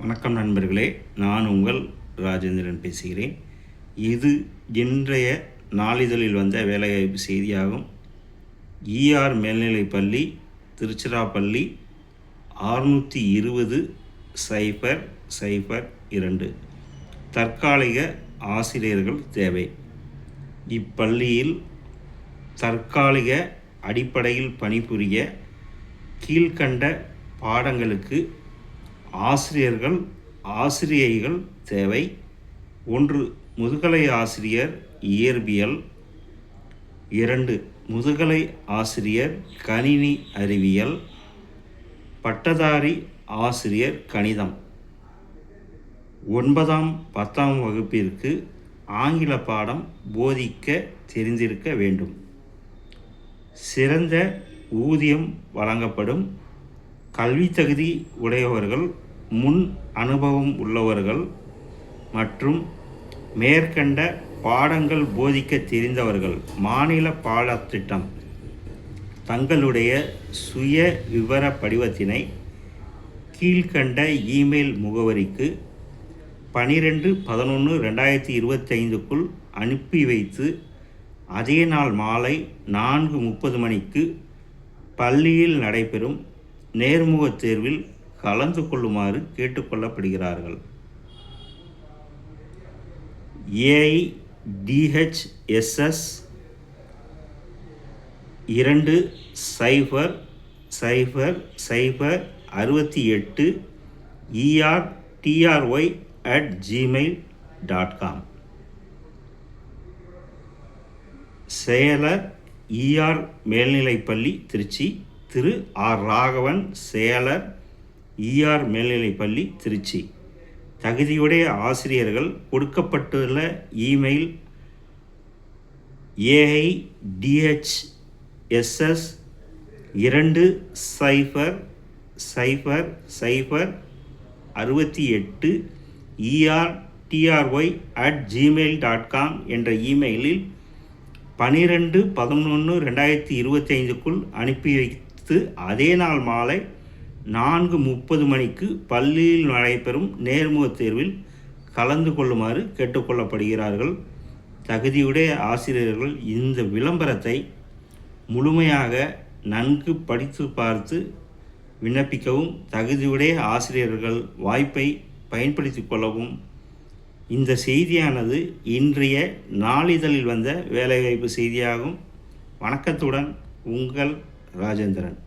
வணக்கம் நண்பர்களே நான் உங்கள் ராஜேந்திரன் பேசுகிறேன். இது இன்றைய நாளிதழில் வந்த வேலைவாய்ப்பு செய்தியாகும். ஈஆர் மேல்நிலைப்பள்ளி திருச்சிராப்பள்ளி ஆறுநூற்றி இருபது சைபர் சைபர் இரண்டு. தற்காலிக ஆசிரியர்கள் தேவை. இப்பள்ளியில் தற்காலிக அடிப்படையில் பணிபுரிய கீழ்கண்ட பாடங்களுக்கு ஆசிரியர்கள் ஆசிரியைகள் தேவை. ஒன்று முதுகலை ஆசிரியர் இயற்பியல். இரண்டு முதுகலை ஆசிரியர் கணினி அறிவியல். பட்டதாரி ஆசிரியர் கணிதம். ஒன்பதாம் பத்தாம் வகுப்பிற்கு ஆங்கில பாடம் போதிக்க தெரிந்திருக்க வேண்டும். சிறந்த ஊதியம் வழங்கப்படும். கல்வி தகுதி உடையவர்கள் முன் அனுபவம் உள்ளவர்கள் மற்றும் மேற்கண்ட பாடங்கள் போதிக்க தெரிந்தவர்கள் மாநில பாடத்திட்டம் தங்களுடைய சுய விவர படிவத்தினை கீழ்கண்ட இமெயில் முகவரிக்கு பனிரெண்டு பதினொன்று ரெண்டாயிரத்தி இருபத்தைந்துக்குள் அனுப்பி வைத்து அதே நாள் மாலை நான்கு முப்பது மணிக்கு பள்ளியில் நடைபெறும் நேர்முகத் தேர்வில் கலந்து கொள்ளுமாறு கேட்டுக்கொள்ளப்படுகிறார்கள். ஏஐடிஹெச்எஸ்எஸ் இரண்டு சைஃபர் சைஃபர் சைஃபர் அறுபத்தி எட்டு E R T R Y at Gmail dot com செயலர் இஆர் மேல்நிலைப்பள்ளி திருச்சி திரு ஆர் ராகவன் செயலர் இஆர் மேல்நிலைப்பள்ளி திருச்சி. தகுதியுடைய ஆசிரியர்கள் கொடுக்கப்பட்டுள்ள இமெயில் ஏஐ டிஹெச்எஸ்எஸ் இரண்டு சைஃபர் சைஃபர் சைஃபர் அறுபத்தி எட்டு E R T R Y at Gmail dot com என்ற இமெயிலில் பனிரெண்டு பதினொன்று ரெண்டாயிரத்தி இருபத்தி ஐந்துக்குள் அனுப்பி வைத்து அதே நாள் மாலை நான்கு முப்பது மணிக்கு பள்ளியில் நடைபெறும் நேர்முகத் தேர்வில் கலந்து கொள்ளுமாறு கேட்டுக்கொள்ளப்படுகிறார்கள். தகுதியுடைய ஆசிரியர்கள் இந்த விளம்பரத்தை முழுமையாக நன்கு படித்து பார்த்து விண்ணப்பிக்கவும் தகுதியுடைய ஆசிரியர்கள் வாய்ப்பை பயன்படுத்தி கொள்ளவும். இந்த செய்தியானது இன்றைய நாளிதழில் வந்த வேலைவாய்ப்பு செய்தியாகும். வணக்கத்துடன் உங்கள் ராஜேந்திரன்.